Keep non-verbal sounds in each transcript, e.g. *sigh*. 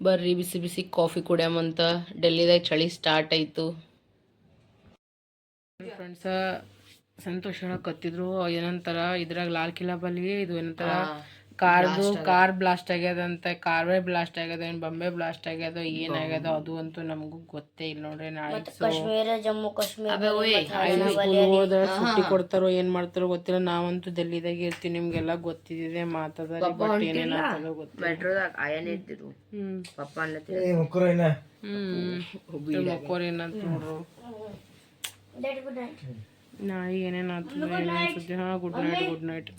ಬರ್ರಿ ಬಿಸಿ ಬಿಸಿ ಕಾಫಿ ಕುಡಿಯಮಂತ ಡೆಲ್ಲಿದಾಗ ಚಳಿ ಸ್ಟಾರ್ಟ್ ಆಯ್ತು. ಫ್ರೆಂಡ್ಸ ಸಂತೋಷ್ ಹೇಳಕತ್ತಿದ್ರು ಏನಂತಾರ ಇದ್ರಾಗ ಲಾಲ್ ಕಿಲಾ ಬಲ್ಲಿ ಇದು ಏನಂತಾರ ಕಾರ್ದು ಕಾರ್ ಬ್ಲಾಸ್ಟ್ ಆಗ್ಯದಂತೆ ಕಾರ್ವೇ ಬ್ಲಾಸ್ಟ್ ಆಗ್ಯದ ಏನು ಬೊಂಬೆ ಬ್ಲಾಸ್ಟ್ ಆಗ್ಯದ ಏನಾಗ್ಯದ ಅದು ಅಂತೂ ನಮಗೂ ಗೊತ್ತೇ ಇಲ್ಲ ನೋಡ್ರಿ ನಾಳೆ ಜಮ್ಮು ಕಾಶ್ಮೀರ ಸುಟ್ಟಿ ಕೊಡ್ತಾರೋ ಏನ್ ಮಾಡ್ತಾರೋ ಗೊತ್ತಿಲ್ಲ ನಾವಂತೂ ದಲ್ಲಿದಾಗ ಇರ್ತೀವಿ ನಿಮ್ಗೆಲ್ಲ ಗೊತ್ತಿದೆ ಮಾತದ ಬಟ್ ಏನೇನಾಗ್ತದೋ ಗೊತ್ತಿಲ್ಲ. ಮೆಟ್ರೋದಾಗ ಅಯನ್ ಇದ್ದಿರು ಪಪ್ಪ ಹ್ಮ್. ಮೊಕ್ಕೋರೇನ ಅಂತ ನೋಡ್ರು. ನಾಳೆ ಏನೇನಾಗ್ತದೆ ಏನೇನು ಸುದ್ದಿ? ಹಾಂ ಗುಡ್ ನೈಟ್ ಗುಡ್ ನೈಟ್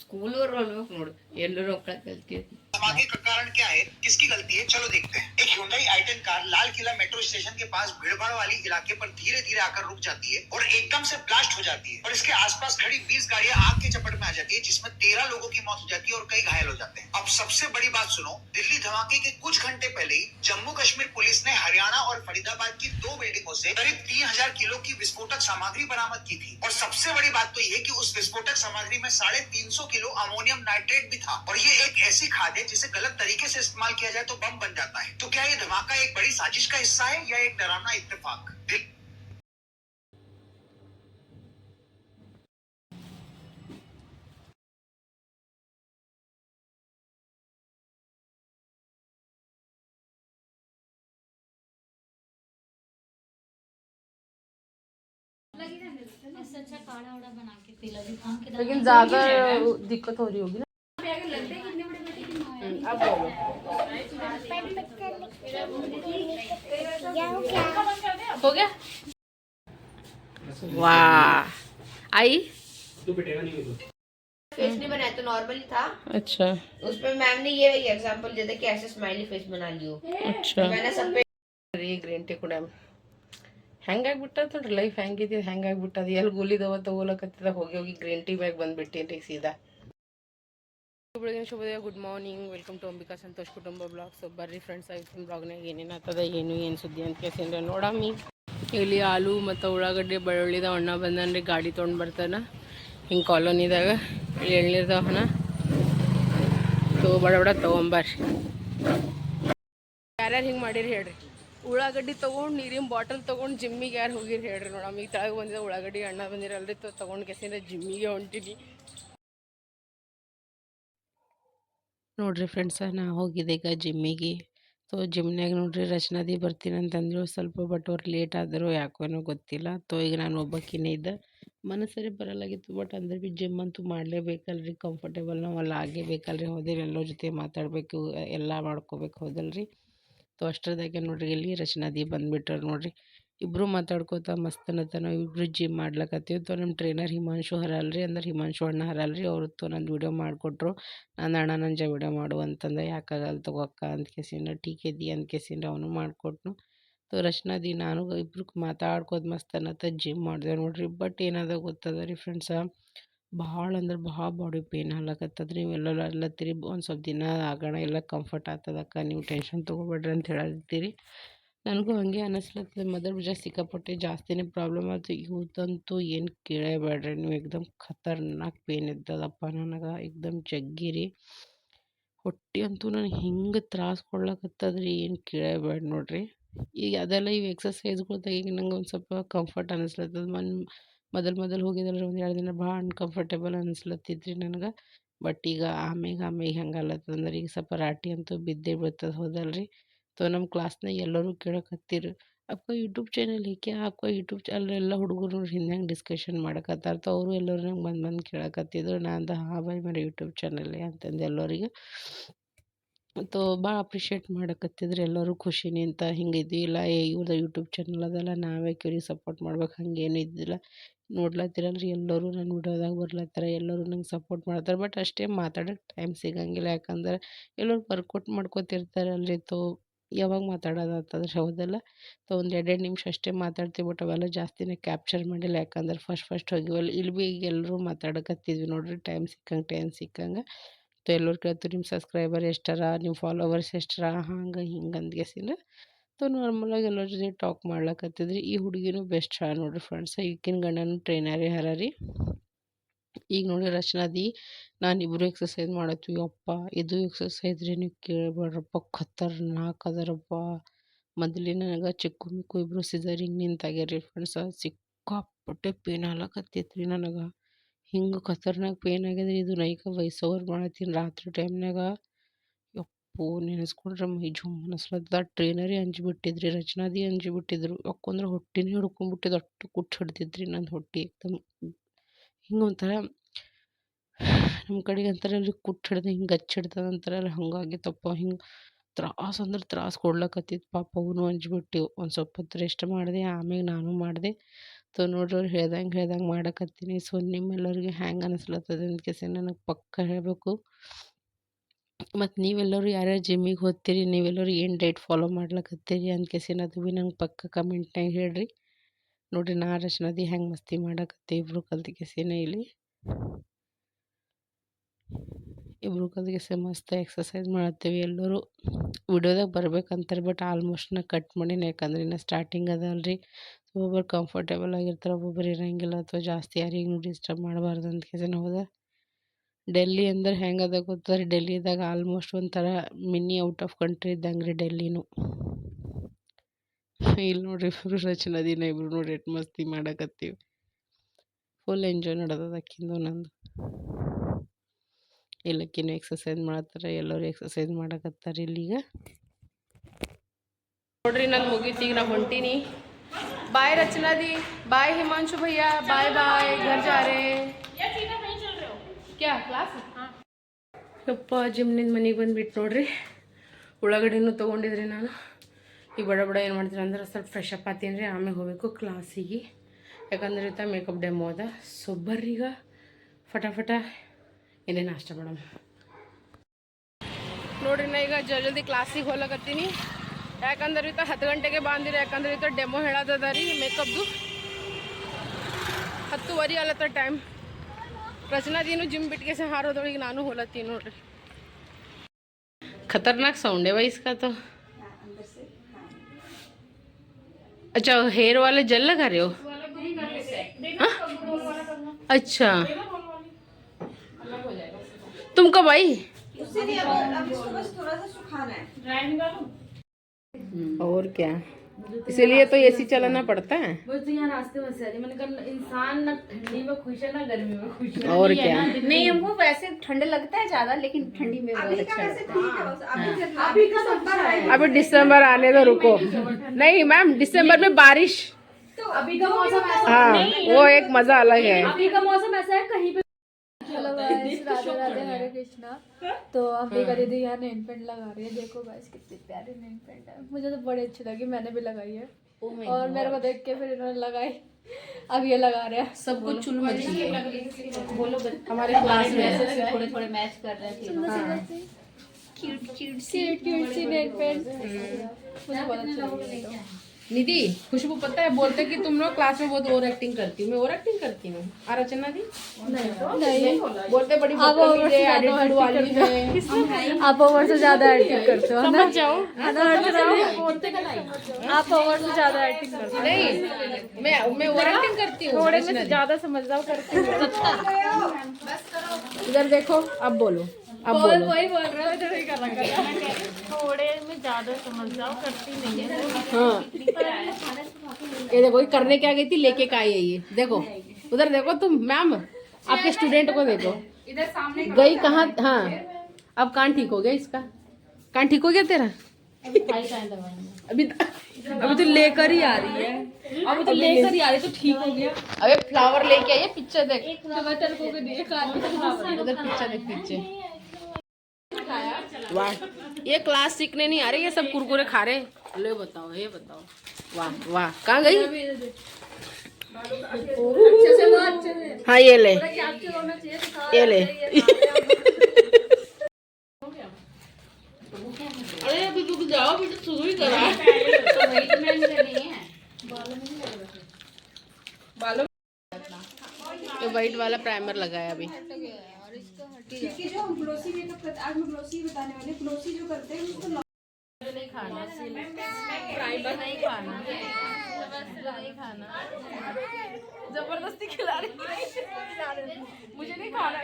स्कूलवर रोक नोड येलो रोकडा गलती होती का कारण क्या है? किसकी गलती है? चलो देखते हैं। एक हुंडई आई कार लाल किला स्टेशन के पास भीड़भाड़ वाली इलाके पर धीरे धीरे आकर रुक जाती है और एकदम से ब्लास्ट हो जाती है। और इसके आसपास खड़ी 20 गाड़ियाँ आग के चपट में आ जाती है, जिसमें 13 लोगों की मौत हो जाती है और कई घायल हो जाते हैं। अब सबसे बड़ी बात सुनो, दिल्ली धमाके के कुछ घंटे पहले ही जम्मू कश्मीर पुलिस ने हरियाणा और फरीदाबाद की दो बिल्डिंगों से करीब तीन हज़ार किलो की विस्फोटक सामग्री बरामद की थी। और सबसे बड़ी बात तो ये कि उस विस्फोटक सामग्री में साढ़े तीन सौ किलो अमोनियम नाइट्रेट भी था और ये एक ऐसी खाद है जिसे गलत तरीके से इस्तेमाल किया जाए तो बम बन जाता है। तो क्या ये धमाका एक बड़ी साजिश का हिस्सा है? या एक डरावना इत्तेफाक? लेकिन ज़्यादा दिक्कत हो रही होगी ना। हम्म, अब बोलो हो गया वाह आई फेस नहीं बनाया तो नॉर्मली था अच्छा उसमें मैम ने ये एग्जांपल दिया था कि ऐसे स्माइली फेस बना लियो अच्छा मैंने सब पे ರೀ ಗ್ರೀನ್ ಟೀ ಕೂಡ ಹೆಂಗಾಗ್ಬಿಟ್ಟದ ನೋಡ್ರಿ ಲೈಫ್ ಹೆಂಗಿದೆ ಹೆಂಗಾಗ್ಬಿಟ್ಟದ ಎಲ್ಲಿ ಗೋಲಿದವ ತಗೋಲಕತ್ತಿದ ಹೋಗಿ ಹೋಗಿ ಗ್ರೀನ್ ಟೀ ಬ್ಯಾಗ್ ಬಂದ್ಬಿಟ್ಟೇನ್ರಿ ಸೀದಾ ಬೆಳಗಿನ ಶುಭೋದಯ good morning welcome to Ambika Santosh ಕುಟುಂಬ ಬ್ಲಾಗ್ ಸೊ ಬರ್ರಿ ಫ್ರೆಂಡ್ಸ್ ಆಗಿನ ಬ್ಲಾಗ್ನಾಗ ಏನೇನು ಏನು ಏನು ಸುದ್ದಿ ಅಂತ ಕೇಸಿಂದ್ರೆ ನೋಡಮ್ಮಿ. ಇಲ್ಲಿ ಆಲೂ ಮತ್ತು ಉಳ್ಳಾಗಡ್ಡೆ, ಬೆಳ್ಳುಳ್ಳಿದ ಅಣ್ಣ ಬಂದನ್ರಿ, ಗಾಡಿ ತೊಗೊಂಡು ಬರ್ತಾನ. ಹಿಂಗೆ ಕಾಲೋನಿದಾಗ ಇಲ್ಲಿ ಎಳ್ನೀರ್ದವನ ಹಣ. ಬಡ ಬಡ ತೊಗೊಂಬರ್ರಿ. ಯಾರ್ಯಾರು ಹಿಂಗೆ ಮಾಡಿರಿ ಹೇಳ್ರಿ. ಉಳ್ಳಾಗಡ್ಡಿ ತೊಗೊಂಡು, ನೀರಿನ ಬಾಟಲ್ ತೊಗೊಂಡು ಜಿಮ್ಮಿಗೆ ಯಾರು ಹೋಗಿರಿ ಹೇಳ್ರಿ ನೋಡಮ್ಮ. ಬಂದಿದ್ದ ಬಂದಿದೆ ಉಳ್ಳಾಗಡ್ಡಿ ಅಣ್ಣ ಬಂದಿರಲ್ರಿ. ತೊಗೊಂಡು ಕೆಸಿಂದ ಜಿಮ್ಮಿಗೆ ಹೊಂಟೀನಿ. ನೋಡ್ರಿ ಫ್ರೆಂಡ್ಸ, ನಾ ಹೋಗಿದ್ದೆ ಈಗ ಜಿಮ್ಮಿಗೆ. ತೋ ಜಿಮ್ನಾಗ ನೋಡ್ರಿ ರಚನಾದಿ ಬರ್ತೀನಿ ಅಂತಂದ್ರು, ಸ್ವಲ್ಪ ಬಟ್ ಅವ್ರು ಲೇಟ್ ಆದರೂ, ಯಾಕೋ ಗೊತ್ತಿಲ್ಲ. ತೋ, ಈಗ ನಾನು ಒಬ್ಬಾಕಿನೇ ಇದ್ದೆ. ಮನಸ್ಸರಿ ಬರಲಾಗಿತ್ತು, ಬಟ್ ಅಂದ್ರೆ ಭೀ ಜಿಮ್ ಅಂತೂ ಮಾಡಲೇಬೇಕಲ್ರಿ. ಕಂಫರ್ಟೇಬಲ್ ನಾವು ಅಲ್ಲಿ ಆಗೇಬೇಕಲ್ರಿ. ಹೋದ್ರೆ ಎಲ್ಲರ ಜೊತೆ ಮಾತಾಡಬೇಕು, ಎಲ್ಲ ಮಾಡ್ಕೋಬೇಕು, ಹೋದಲ್ರಿ? ತೋ, ಅಷ್ಟರದಾಗೆ ನೋಡ್ರಿ, ಇಲ್ಲಿ ರಚನಾದಿ ಬಂದುಬಿಟ್ರು ನೋಡ್ರಿ. ಇಬ್ಬರು ಮಾತಾಡ್ಕೋತ ಮಸ್ತ್ ನಾವು ಇಬ್ಬರು ಜಿಮ್ ಮಾಡ್ಲಕತ್ತೀವಿ. ತೋ ನಮ್ಮ ಟ್ರೈನರ್ ಹಿಮಾಂಶು ಹರಲ್ರಿ ಅಂದ್ರೆ ಹಿಮಾಂಶು ಅಣ್ಣ ಹರಲ್ರಿ ಅವ್ರು ತೋ ನಂದು ವಿಡಿಯೋ ಮಾಡಿಕೊಟ್ರು. ನಾನು ಅಣ್ಣ ನನ್ನ ಜ ವಿಡಿಯೋ ಮಾಡು ಅಂತಂದ. ಯಾಕಾಗಲ್ಲ ತಗೋಕ್ಕ ಅಂತ ಕೇಸಿಂದ ಟೀಕೆದಿ ಅಂತ ಕೇಸಿಂದ ಅವನು ಮಾಡಿಕೊಟ್ನು. ತೊ ರಚನಾದಿ ನಾನು ಇಬ್ರು ಮಾತಾಡ್ಕೋದ್ ಮಸ್ತ್ ಜಿಮ್ ಮಾಡಿದೆ ನೋಡ್ರಿ. ಬಟ್ ಏನದ ಗೊತ್ತದ ರೀ ಫ್ರೆಂಡ್ಸ ಭಾಳ ಅಂದ್ರೆ ಭಾಳ ಬಾಡಿ ಪೇನ್ ಆಗ್ಲಕತ್ತದ ರೀ. ನೀವೆಲ್ಲ ಅಲ್ಲತ್ತೀರಿ. ಒಂದು ಸ್ವಲ್ಪ ದಿನ ಆಗೋಣ, ಎಲ್ಲ ಕಂಫರ್ಟ್ ಆಗ್ತದಕ್ಕ ನೀವು ಟೆನ್ಷನ್ ತೊಗೋಬೇಡ್ರಿ ಅಂತ ಹೇಳತ್ತೀರಿ ನನಗೂ ಹಾಗೆ ಅನ್ನಿಸ್ಲತ್ತದ ಮದರ್ ಭುಜ ಸಿಕ್ಕಾಪಟ್ಟೆ ಜಾಸ್ತಿನೇ ಪ್ರಾಬ್ಲಮ್ ಆಯ್ತು. ಇವತ್ತಂತೂ ಏನು ಕೇಳೇಬೇಡ್ರಿ ನೀವು ಏಕ್ದಮ್ ಖತರ್ನಾಕ್ ಪೇನ್ ಇದ್ದದಪ್ಪ ನನಗೆ ಏಕ್ದಮ್ ಜಗ್ಗಿರಿ. ಹೊಟ್ಟೆ ಅಂತೂ ನಾನು ಹಿಂಗೆ ತ್ರಾಸ ಕೊಡ್ಲಕತ್ತದ ರೀ ಏನು ಕೇಳೇಬೇಡ ನೋಡ್ರಿ. ಈಗ ಅದೆಲ್ಲ ಇವು ಎಕ್ಸಸೈಸ್ಗಳು ಈಗ ನಂಗೆ ಒಂದು ಸ್ವಲ್ಪ ಕಂಫರ್ಟ್ ಅನ್ನಿಸ್ಲತ್ತದ ಮನ್ ಮೊದಲು ಮೊದಲು ಹೋಗಿದ್ರೆ ಒಂದು ಎರಡು ದಿನ ಭಾಳ ಅನ್ಕಂಫರ್ಟೇಬಲ್ ಅನಿಸ್ಲತ್ತಿದ್ರಿ ನನಗೆ. ಬಟ್ ಈಗ ಆಮೇಲೆ ಆಮೇಲೆ ಹೆಂಗೆ ಅಲ್ಲತ್ತಂದ್ರೆ ಈಗ ಸ್ವಲ್ಪ ರಾಟಿ ಅಂತೂ ಬಿದ್ದೇ ಬೀಳ್ತದೆ ಹೌದಲ್ರಿ. ತೊ ನಮ್ಮ ಕ್ಲಾಸ್ನಾಗ ಎಲ್ಲರೂ ಕೇಳಕತ್ತಿರು ಅಕ್ಕ ಯೂಟ್ಯೂಬ್ ಚಾನಲ್ ಏಕೆ ಅಕ್ಕ ಯೂಟ್ಯೂಬ್ ಚಾನಲ್ ಎಲ್ಲ ಹುಡುಗರು ಹಿಂದೆ ಡಿಸ್ಕಷನ್ ಮಾಡಕತ್ತಾರ ತೊ ಅವರು ಎಲ್ಲರೂ ನಂಗೆ ಬಂದು ಬಂದು ಕೇಳಕತ್ತಿದ್ರು ನಾ ಅಂದ ಹಾ ಬಾಯ್ ಮೇರೆ ಯೂಟ್ಯೂಬ್ ಚಾನಲ್ಲೇ ಅಂತಂದು ಎಲ್ಲರಿಗೆ ತೊ ಭಾಳ ಅಪ್ರಿಷಿಯೇಟ್ ಮಾಡಕತ್ತಿದ್ರು ಎಲ್ಲರೂ ಅಂತ ಹಿಂಗೆ ಇದ್ದಿಲ್ಲ ಏ ಇವ್ರದ್ದು ಯೂಟ್ಯೂಬ್ ಚಾನಲ್ ಅದಲ್ಲ ನಾವೇ ಇವ್ರಿಗೆ ಸಪೋರ್ಟ್ ಮಾಡ್ಬೇಕು ಹಂಗೇನು ಇದ್ದಿಲ್ಲ ನೋಡ್ಲತ್ತಿರಲ್ರಿ ಎಲ್ಲರೂ ನನ್ನ ವಿಡಿಯೋದಾಗ ಬರ್ಲತ್ತಾರ ಎಲ್ಲರೂ ನಂಗೆ ಸಪೋರ್ಟ್ ಮಾಡ್ತಾರೆ ಬಟ್ ಅಷ್ಟೇ ಮಾತಾಡೋಕ್ಕೆ ಟೈಮ್ ಸಿಗಂಗಿಲ್ಲ ಯಾಕಂದ್ರೆ ಎಲ್ಲರೂ ವರ್ಕೌಟ್ ಮಾಡ್ಕೋತಿರ್ತಾರಲ್ರಿ ತೊ ಯಾವಾಗ ಮಾತಾಡೋದಾಗ್ತದ್ರಿ ಹೌದಲ್ಲ. ತೊ ಒಂದು ಎರಡೆರಡು ನಿಮಿಷ ಅಷ್ಟೇ ಮಾತಾಡ್ತೀವಿ ಬಟ್ ಅವೆಲ್ಲ ಜಾಸ್ತಿನೇ ಕ್ಯಾಪ್ಚರ್ ಮಾಡಿಲ್ಲ. ಯಾಕಂದ್ರೆ ಫಸ್ಟ್ ಫಸ್ಟ್ ಹೋಗಿವಲ್ಲ ಇಲ್ಲಿ ಭೀ ಈಗ ಎಲ್ಲರೂ ಮಾತಾಡಕತ್ತಿದ್ವಿ ನೋಡ್ರಿ. ಟೈಮ್ ಸಿಕ್ಕಂಗೆ ಟೈಮ್ ಸಿಕ್ಕಂಗೆ. ತೊ ಎಲ್ಲರೂ ಕೇಳ್ತೀವಿ ನಿಮ್ಮ ಸಬ್ಸ್ಕ್ರೈಬರ್ ಎಷ್ಟರ? ನಿಮ್ಮ ಫಾಲೋವರ್ಸ್ ಎಷ್ಟರ? ಹಂಗೆ, ಹಿಂಗೆ ಅಂದ್ಗೆಸಿಂದ ತೊ ನಾರ್ಮಲಾಗಿ ಎಲ್ಲರ ಜೊತೆ ಟಾಕ್ ಮಾಡ್ಲಕತ್ತಿದ್ರಿ ಈ ಹುಡುಗಿನೂ ಬೆಸ್ಟ್ ನೋಡ್ರಿ ಫ್ರೆಂಡ್ಸ್ ಈಗಿನ ಗಂಡನೂ ಟ್ರೈನರೇ ಹರ ರೀ ಈಗ ನೋಡಿ ರಚನಾದಿ ನಾನಿಬ್ಬರು ಎಕ್ಸಸೈಸ್ ಮಾಡತ್ತೀವಿ, ಅಪ್ಪ ಇದು ಎಕ್ಸಸೈಸ್ ರೀ ನೀವು ಕೇಳಬೇಡ್ರಪ್ಪ ಖತರ್ನಾಕ್ ಅದರಪ್ಪ. ಮೊದಲೇ ನನಗೆ ಚಿಕ್ಕು ಮಿಕ್ಕು ಇಬ್ಬರು ಸಿಸರಿಂಗ್ ನಿಂತಾಗ್ಯಾರ ಫ್ರೆಂಡ್ಸ ಸಿಕ್ಕಾಪಟ್ಟೆ ಪೇನ್ ಆಲಕತ್ತೈತಿ ರೀ ನನಗೆ. ಹಿಂಗೆ ಖತರ್ನಾಕ್ ಪೇನ್ ಆಗ್ಯದ್ರಿ, ಇದು ನೈಕ ವಯಸ್ಸವ್ರು ಮಾಡತ್ತೀನಿ ರಾತ್ರಿ ಟೈಮ್ನಾಗ ಯಪ್ಪೋ, ನೆನೆಸ್ಕೊಂಡ್ರೆ ಮೈ ಜುಮ್ ಅನಿಸ್ಲತ್ತದ. ಟ್ರೈನರೇ ಅಂಜಿಬಿಟ್ಟಿದ್ರಿ, ರಚನಾದಿ ಅಂಜಿಬಿಟ್ಟಿದ್ರು. ಯಾಕಂದ್ರೆ ಹೊಟ್ಟೆನೇ ಹಿಡ್ಕೊಂಡ್ಬಿಟ್ಟಿದ್ದು, ಅಷ್ಟು ಕುಟ್ಟು ಹಿಡ್ದಿದ್ರಿ ನನ್ನ ಹೊಟ್ಟೆ ಏಕ್ದಮ್ ಹಿಂಗೆ ಒಂಥರ ನಮ್ಮ ಕಡೆಗೆ ಅಂತಾರಲ್ರಿ ಕುಟ್ಟು ಹಿಡ್ದು ಹಿಂಗೆ ಗಚ್ಚಿ ಹಿಡ್ತದೆ ಅಂತಾರಲ್ಲ ಹಾಗಾಗಿತ್ತಪ್ಪ ಹಿಂಗೆ ತ್ರಾಸ ಅಂದ್ರೆ ತ್ರಾಸ ಕೊಡ್ಲಕತ್ತಿತ್ತು ಪಾಪ ಅವನು ಅಂಜಿಬಿಟ್ಟು ಒಂದು ಸ್ವಲ್ಪ ಹೊತ್ತು ರೆಸ್ಟ್ ಮಾಡಿದೆ ಆಮೇಲೆ ನಾನು ಮಾಡಿದೆ. ಸೊ ನೋಡ್ರಿ ಅವ್ರು ಹೇಳ್ದಂಗೆ ಹೇಳ್ದಂಗೆ ಮಾಡಕತ್ತೀನಿ. ಸೊ ನಿಮ್ಮೆಲ್ಲರಿಗೆ ಹ್ಯಾಂಗೆ ಅನಿಸ್ಲತ್ತದ ಅಂತ ಕೇಸಿ ನನಗೆ ಪಕ್ಕ ಹೇಳಬೇಕು. ಮತ್ತು ನೀವೆಲ್ಲರೂ ಯಾರ್ಯಾರು ಜಿಮ್ಮಿಗೆ ಹೋಗ್ತೀರಿ, ನೀವೆಲ್ಲರೂ ಏನು ಡೈಟ್ ಫಾಲೋ ಮಾಡ್ಲಕತ್ತೀರಿ ಅಂತ ಕೇಸಿನ ಅದು ಭೀ ನಂಗೆ ಪಕ್ಕ ಕಮೆಂಟ್ನಾಗ ಹೇಳ್ರಿ. ನೋಡಿರಿ ನಾ ರಚನಾದಿ ಹೆಂಗೆ ಮಸ್ತಿ ಮಾಡಕತ್ತೆ ಇಬ್ಬರು ಕಲ್ತು ಕೇಸಿನ ಇಲ್ಲಿ. ಇಬ್ಬರು ಕಲ್ತು ಕೇಸಿ ಮಸ್ತ್ ಎಕ್ಸಸೈಸ್ ಮಾಡತ್ತೀವಿ ಎಲ್ಲರೂ. ವಿಡಿಯೋದಾಗ ಬರ್ಬೇಕಂತಾರೆ ಬಟ್ ಆಲ್ಮೋಸ್ಟ್ ನಾ ಕಟ್ ಮಾಡೀನಿ ಯಾಕಂದ್ರೆ ಇನ್ನು ಸ್ಟಾರ್ಟಿಂಗ್ ಅದ ಅಲ್ರಿ ಒಬ್ಬೊಬ್ರು ಕಂಫರ್ಟೇಬಲ್ ಆಗಿರ್ತಾರೆ, ಒಬ್ಬೊಬ್ರು ಇರಂಗಿಲ್ಲ ಅಥವಾ ಜಾಸ್ತಿ ಯಾರಿಗೂ ಡಿಸ್ಟರ್ಬ್ ಮಾಡಬಾರ್ದು ಅಂತ ಕೇಸ ಹೋದ? ಡೆಲ್ಲಿ ಅಂದ್ರೆ ಹೆಂಗದ ಗೊತ್ತಾರೆ ಡೆಲ್ಲಿದಾಗ ಆಲ್ಮೋಸ್ಟ್ ಒಂಥರ ಮಿನಿ ಔಟ್ ಆಫ್ ಕಂಟ್ರಿ ಇದ್ದಂಗೆ ರೀ ಡೆಲ್ಲಿನೂ ಇಲ್ಲಿ ನೋಡ್ರಿ ಇಬ್ಬರು ರಚನಾ ದಿನ ಇಬ್ರು ನೋಡಿ ಎಟ್ ಮಸ್ತಿ ಮಾಡಕತ್ತೀವಿ. ಫುಲ್ ಎಂಜಾಯ್ ನಡೆದದ ನಂದು. ಎಲ್ಲಕ್ಕಿನ್ನೂ ಎಕ್ಸಸೈಸ್ ಮಾಡತ್ತಾರೆ, ಎಲ್ಲರೂ ಎಕ್ಸಸೈಸ್ ಮಾಡಕತ್ತಾರೆ ಇಲ್ಲಿಗ. ನೋಡ್ರಿ ನಂಗೆ ಮುಗೀತೀಗ ನಾ ಹೊಂಟೀನಿ. ಬಾಯ್ ರಚನಾದಿ, ಬಾಯ್ ಹಿಮಾಂಶು ಭಯ್ಯ, ಬಾಯ್ ಬಾಯ್, ಘರ್ ಜಾ ಜಿಮ್ನಿಂದ ಮನೆಗೆ ಬಂದ್ಬಿಟ್ಟು ನೋಡ್ರಿ. ಉಳ್ಳಾಗಡ್ಡಿನೂ ತೊಗೊಂಡಿದ್ರಿ ನಾನು. ಈ ಬಡ ಬಡ ಏನು ಮಾಡ್ತೀನಿ ಅಂದ್ರೆ ಸ್ವಲ್ಪ ಫ್ರೆಶ್ ಅಪ್ ಆತೀನಿ ರೀ ಆಮೇಲೆ ಹೋಗಬೇಕು ಕ್ಲಾಸಿಗೆ ಯಾಕಂದ್ರೆ ಇತ್ತ ಮೇಕಪ್ ಡೆಮೋ ಅದ. ಸೊ ಬರ್ರೀಗ, ಫಟಾಫಟ ಇಲ್ಲೇ ನಾಷ್ಟ ಮೇಡಮ್. ನೋಡ್ರಿ ನಾ ಈಗ ಜಲ್ದಿ ಕ್ಲಾಸಿಗೆ ಹೋಗ್ಲಕತ್ತೀನಿ. ಯಾಕಂದ್ರೆ ಈತ ಹತ್ತು ಗಂಟೆಗೆ ಬಂದಿರಿ ಯಾಕಂದ್ರೆ ಈತ ಡೆಮೋ ಹೇಳೋದದ ರೀ ಮೇಕಪ್ದು ಹತ್ತುವರೆ ಅಲ್ಲತ್ತ ಟೈಮ್ ರಚನಾದೇನು ಜಿಮ್ ಬಿಟ್ಗೆ ಸಹ ಹಾರೋದೊಳಗೆ ನಾನು ಹೋಲತ್ತೀನಿ ನೋಡ್ರಿ. ಖತರ್ನಾಕ್ ಸೌಂಡೇ ವಹಿಸ್ಕತ್ತು. अच्छा ಹೇರ್ ವಾಲೆ जल लगा रहे तुम कब आई? और क्या? इसीलिए तो एसी चलाना पड़ता है। वो तो यहाँ रास्ते में से आ रही मैंने कहा इंसान ना ठंडी में खुश है ना गर्मी में खुश है। और क्या? नहीं हमको वैसे ठंड लगता है ज़्यादा लेकिन ठंडी में बहुत अच्छा लगता है। अभी दिसंबर आने दो रुको। नहीं मैम दिसंबर में बारिश। तो अभी का मौसम ऐसा हाँ वो एक मज़ा अलग है। अभी का मौसम ऐसा है कहीं पे गाइस राधे राधे हरे कृष्णा तो दीदी यहाँ नेल पेंट लगा रही है। देखो गाइस कितनी प्यारी नेल पेंट है। मुझे तो बड़ी अच्छी लगी मैंने भी लगाई है। और मेरे को देख के फिर इन्होंने लगाई। अब ये लगा रहे हैं। सब कुछ चुल है बोलो हमारे क्लास में थोड़े थोड़े मैच कर रहे थे क्यूट क्यूट क्यूट क्यूट सी नेल पेंट मुझे बहुत अच्छी लगी तो। निधि खुशबू पता है बोलते कि तुम लोग क्लास में बहुत ओवर एक्टिंग करती हूँ। मैं ओवर एक्टिंग करती हूँ। आ रचना दी? नहीं। नहीं। बोलते बड़ी आप over से ज़्यादा आप ओवर से ज़्यादा एक्टिंग करते हो ना? जाओ। है ना अर्चना? आप ओवर से ज़्यादा एक्टिंग करते हो। नहीं मैं मैं ओवर एक्टिंग करती हूँ थोड़े में ज़्यादा समझदार करते हो। *laughs* इधर देखो अब बोलो। अब बोल वही बोल रहा है कर थोड़े में ज़्यादा समझदार करती नहीं है। हाँ। ये देखो ये करने क्या गई थी? लेके का आई है ये। देखो उधर देखो तुम मैम आपके स्टूडेंट को देखो। इधर सामने गई कहाँ? हाँ। अब कान ठीक हो गया इसका। कान ठीक हो गया तेरा? अभी अभी तो लेकर ही आ रही है। अभी तो लेकर ही आ रही है, तो ठीक हो गया। अबे फ्लावर लेके आइए पिक्चर देख। टमाटर को भी उधर पिक्चर देख पीछे वाह। ये क्लास सीखने नहीं आ रहे ये सब कुरकुरे खा रहे लो बताओ, ये बताओ। वाह वाह। कहाँ गई? हाँ ये ले। ये ले। अरे, अभी रुक जाओ, अभी तो शुरू ही करा। बालों वाइट वाला प्राइमर लगाया अभी। जो हम पड़ोसी मेकअप तो करते आज बताने वाले पड़ोसी जो करते हैं नहीं खाना ज़बरदस्ती खिला रही मुझे नहीं खाना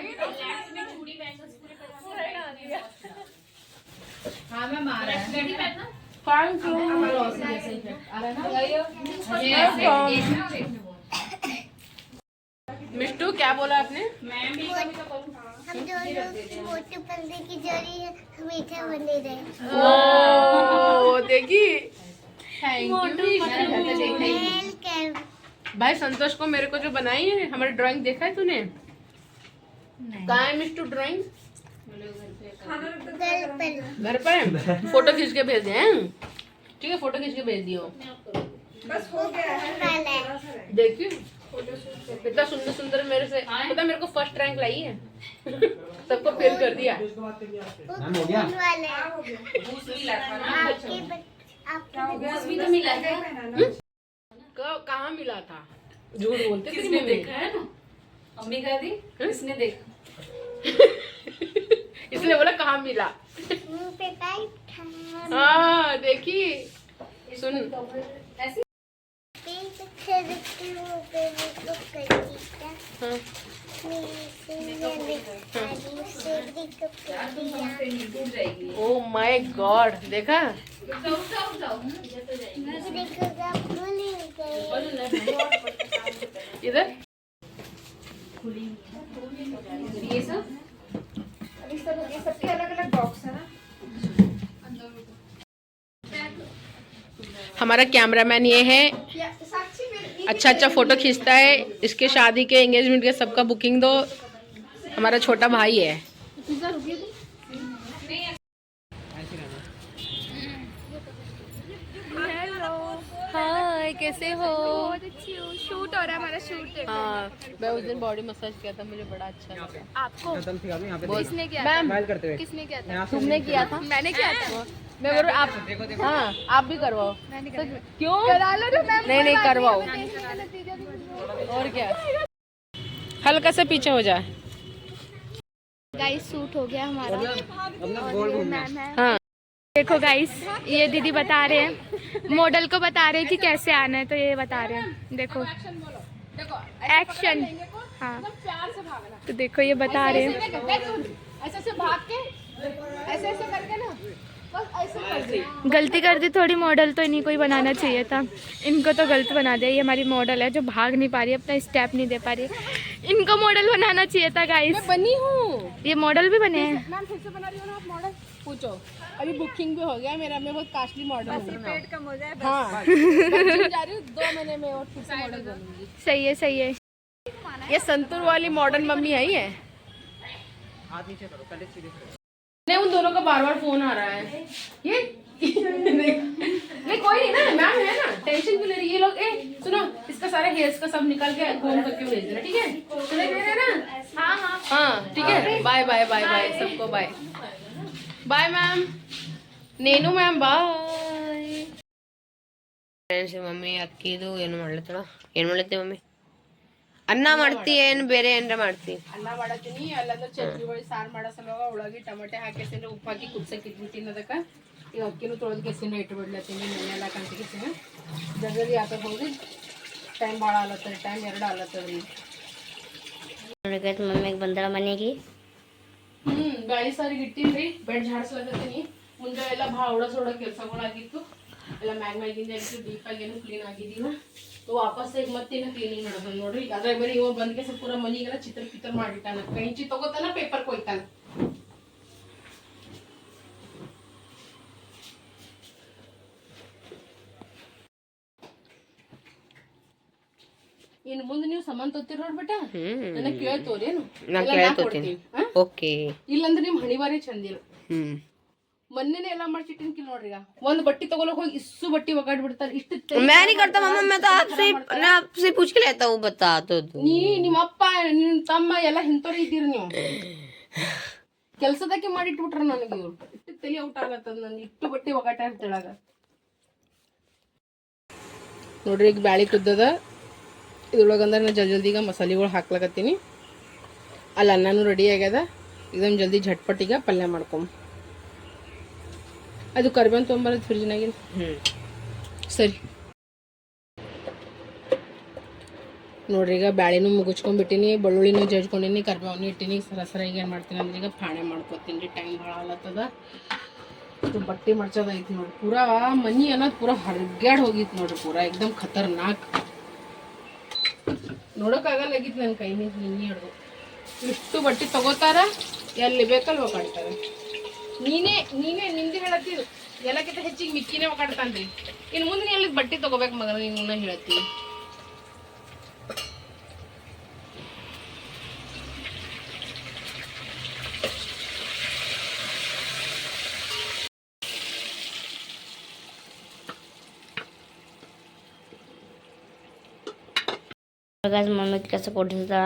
हाँ। मैं मिस्टू क्या बोला आपने? मैं भी तो हम दोनों मोटू बंदे की जोड़ी हमेशा बने रहे। ओ देखी? भाई संतोष को मेरे को जो बनाई है हमारी ड्राइंग देखा है तूने? कहाँ है मिष्टू ड्राइंग घर पर। घर पर फ़ोटो खींच के भेज दे हैं? ठीक है फ़ोटो खींच के भेज दियो। वाला है। देखिए इतना सुंदर सुंदर मेरे से पता मेरे को फ़र्स्ट रैंक लाई है। सबको फेल कर दिया। वाला। है तो क- कहाँ मिला था? झूठ बोलते तेरी मम्मी है ना? अम्मी का दी किसने देखा? *laughs* इसलिए बोला कहाँ मिला? हाँ देखी। सुन। ओ माय गॉड देखा? इधर? ये सब ये अलग अलग बॉक्स है ना हमारा कैमरामैन ये है। अच्छा अच्छा फ़ोटो खींचता है, इसके शादी के एंगेजमेंट के सबका बुकिंग दो, हमारा छोटा भाई है। हाय कैसे हो। बहुत अच्छी हो। शूट हो रहा है हमारा शूट हाँ मैं उस दिन बॉडी मसाज किया था मुझे बड़ा अच्छा लगा। आपको? किसने किया मैम किसने किया था? तुमने किया था? मैंने किया था। मैं बोल रही हूँ, आप हाँ आप भी करवाओ। क्यों? करा लो ना मैम नहीं नहीं करवाओ। और क्या? हल्का सा पीछे हो जाए गाइस सूट हो गया हमारा। मैम है। हाँ। देखो गाइस ये दीदी बता रहे हैं। मॉडल को बता रहे हैं कि कैसे आना है तो ये बता रहे हैं। देखो। एक्शन हाँ। तो देखो ये बता रहे हैं। ऐसे ऐसे भाग के ऐसे ऐसे करके ना बस ऐसे कर दी। गलती कर दी थोड़ी मॉडल तो इन्हीं को ही बनाना चाहिए था। इनको तो गलत बना दिया। ये हमारी मॉडल है जो भाग नहीं पा रही अपना स्टेप नहीं दे पा रही। इनको मॉडल बनाना चाहिए था गाइस बनी हूँ। ये मॉडल भी बने हैं। पूछो। अभी बुकिंग भी हो गया मेरा मैं बहुत कास्टली मॉडल पेट कम हो जाए बस। हाँ। जा रही हूँ दो महीने में और फिर से मॉडल सही है सही है। ये संतूर वाली मॉडर्न मम्मी है? ही है नहीं उन दोनों का बार बार फ़ोन आ रहा है। ये नहीं कोई नहीं ना मैम है ना। टेंशन क्यों ले रही ये लोग? ए सुनो इसका सारा हेयर्स का सब निकाल के घूम करके भेज देना ठीक है? चले गए ना? हाँ हाँ। हाँ ठीक है। बाय बाय बाय बाय सबको बाय बाय मैम ನೇನು ಮ್ಯಾಮ್ ಬಾಯ್ ಫ್ರೆಂಡ್ಸ್ ಮಮ್ಮಿ ಅಕ್ಕಿದು ಏನು ಮಾಡ್ಲತ್ತಳ ಏನು ಮಾಡ್ಲತ್ತಿ ಮಮ್ಮಿ? ಅನ್ನ ಮಾಡ್ತಿ ಏನು ಬೇರೆ ಏನಾರ ಮಾಡ್ತಿ? ಅನ್ನ ಮಾಡತ್ತೀನಿ ಅಲ್ಲಂದ್ರೆ ಚಟ್ನಿ ಬಳಿ ಸಾರು ಮಾಡೋ ಸಲುವಾಗ ಒಳಗೆ ಟೊಮೆಟೊ ಹಾಕಿಸಿದ್ರೆ ಉಪ್ಪು ಹಾಕಿ ಕುದ್ಸಕ್ಕೆ ಇಟ್ಬಿಟ್ಟಿನಿ ಅದಕ್ಕೆ ಈಗ ಅಕ್ಕಿನೂ ತೊಳೆದು ಕೆಸಿನ ಇಟ್ಬಿಡ್ಲತ್ತೀನಿ ನೆನೆಲ್ಲ ಕಂಟಿಗೆಸಿನ ಜಲ್ದಿ ಹಾಕಕ್ಕೆ ಹೋಗಿ ಟೈಮ್ ಭಾಳ ಆಲತ್ತದ ಟೈಮ್ ಎರಡು ಆಲತ್ತದ ರೀ ನೋಡಕತ್ ಮಮ್ಮಿಗೆ ಬಂದಳ ಮನೆಗೆ. ಹ್ಮ್ ಗಾಳಿ ಸಾರಿಗೆ ಇಟ್ಟಿನ್ರಿ ಬೆಡ್ ಝಾಡ್ಸ್ಲಕತ್ತೀನಿ. ಮುಂಜಾನೆ ಎಲ್ಲ ಭಾಳ ಓಡಸೋಡ ಕೆಲಸಗಳಾಗಿತ್ತು. ಎಲ್ಲ ಮ್ಯಾಗ್ ಮ್ಯಾಗಿಂದ ಎಷ್ಟು ಡೀಪಾಗಿ ಏನು ಕ್ಲೀನ್ ಆಗಿದ್ದೀವಿ. ವಾಪಸ್ ಈಗ ಮತ್ತೇನು ಕ್ಲೀನಿಂಗ್ ಮಾಡೋದು ನೋಡ್ರಿ. ಈಗ ಅದ್ರಾಗ ಬರೀ ಇವ ಬಂದ್ಕೆ ಸ್ವಲ್ಪ ಪೂರ ಮನಿಗೆಲ್ಲ ಚಿತ್ರ ಪಿತ್ರ ಮಾಡಿಟ್ಟಾನ ಕೈಂಚಿ ತಗೋತಾನ ಪೇಪರ್ ಕೊಯ್ತಾನ. ಇನ್ನು ಮುಂದೆ ನೀವು ಸಮಾನ ತೊತ್ತೀರಿ ನೋಡ್ಬಿಟ್ಟ ನನಗೆ ಕೇಳ್ತೋರೇನು? ಓಕೆ. ಇಲ್ಲಂದ್ರೆ ನಿಮ್ ಹಣಿವಾರಿ ಚಂದಿಲ್ಲ ಹ್ಮ್. ಮೊನ್ನೆನೆ ಎಲ್ಲ ಮಾಡ್ಸಿಟ್ಟಿನ್ ಕಿಲ್ ನೋಡ್ರಿ ಈಗ ಒಂದ್ ಬಟ್ಟಿ ತಗೊಳಕ್ ಹೋಗಿ ಇಷ್ಟು ಬಟ್ಟಿ ಒಗಾಡ್ ಬಿಡ್ತಾರೆ ಇಷ್ಟು ತಲೆ- मैं नहीं करता मम्मा मैं तो आपसे मैं आपसे पूछ के लेता हूँ बता तो तू ನೀ ನಿಮ್ಮ ಅಪ್ಪ ನಿಮ್ ತಮ್ಮ ಎಲ್ಲ ಹಿಂತವ್ರು ಇದ್ದೀರಿ ನೀವು ಕೆಲ್ಸದಕ್ಕೆ ಮಾಡಿಟ್ಬಿಟ್ರ ನನಗೆ ಇವ್ರು ಇಷ್ಟು ತಲೆ ಔಟ್ ಆಗತ್ತದ ನನ್ ಇಟ್ಟು ಬಟ್ಟೆ ಒಗಾಟ ತೆಳಗ ನೋಡ್ರಿ ಈಗ ಬ್ಯಾಳಿ ಕುದ್ದದ ಇದ್ರೊಳಗಂದ್ರೆ ನಾ ಜಲ್ದಿ ಜಲ್ದಿಗ ಮಸಾಲೆಗಳು ಹಾಕ್ಲಕತ್ತೀನಿ ಅಲ್ಲಿ ಅನ್ನನೂ ರೆಡಿ ಆಗ್ಯದ ಇದೊಂದು ಜಲ್ದಿ ಝಟ್ಪಟ್ಟಿಗೆ ಪಲ್ಯ ಮಾಡ್ಕೊಂಬ ಅದು ಕರ್ಬೇನ್ ತೊಗೊಂಬರೋದು ಫ್ರಿಜ್ನಾಗಿನ ಹ್ಞೂ ಸರಿ. ನೋಡ್ರಿ ಈಗ ಬ್ಯಾಳಿನು ಮುಗಿಸ್ಕೊಂಡ್ಬಿಟ್ಟಿನಿ ಬೆಳ್ಳುಳ್ಳಿನೂ ಜಜ್ಕೊಂಡಿನಿ ಕರ್ಬೇವನ್ನು ಇಟ್ಟಿನಿ. ಸರಸರಾಗಿ ಏನು ಮಾಡ್ತೀನಿ ಅಂದ್ರೆ ಈಗ ಪಾಣೆ ಮಾಡ್ಕೊತೀನಿ ರೀ ಟೈಮ್ ಭಾಳ ಆಗ್ಲತ್ತದ ಬಟ್ಟೆ ಮಡ್ಚೋದೈತಿ ನೋಡ್ರಿ ಪೂರಾ ಮನಿ ಅನ್ನೋದು ಪೂರಾ ಹರ್ಗ್ಯಾಡ್ ಹೋಗಿತ್ತು ನೋಡ್ರಿ ಪೂರಾ ಎಕ್ದಮ್ ಖತರ್ನಾಕ್. ನೋಡೋಕ್ಕಾಗಲ್ಲ ಆಗಿತ್ತು ನನ್ನ ಕೈನಿಂದ ಹಿಂಗೆ ಹಿಡ್ದು. ಇಷ್ಟು ಬಟ್ಟೆ ತಗೋತಾರ ಎಲ್ಲಿ ಬೇಕಲ್ಲಿ ಹೋಗ್ತಾರೆ ನೀನೇ ನೀನೇ ನಿಂದೆ ಹೇಳತ್ತೀರು. ಎಲ್ಲಕ್ಕಿಂತ ಹೆಚ್ಚಿಗೆ ಮಿಕ್ಕಿನೇ ಒಕಾಡ್ತಾನ್ರಿ ಇನ್ನು ಮುಂದೆ ನೀ ಎಲ್ಲಿ ಬಟ್ಟೆ ತಗೋಬೇಕು ಮಗನ ನಿನ್ನ ಹೇಳತ್ತಿ ಮಮ್ಮಿ ಕಸ ಕೊಡಿಸ್ತಾಳ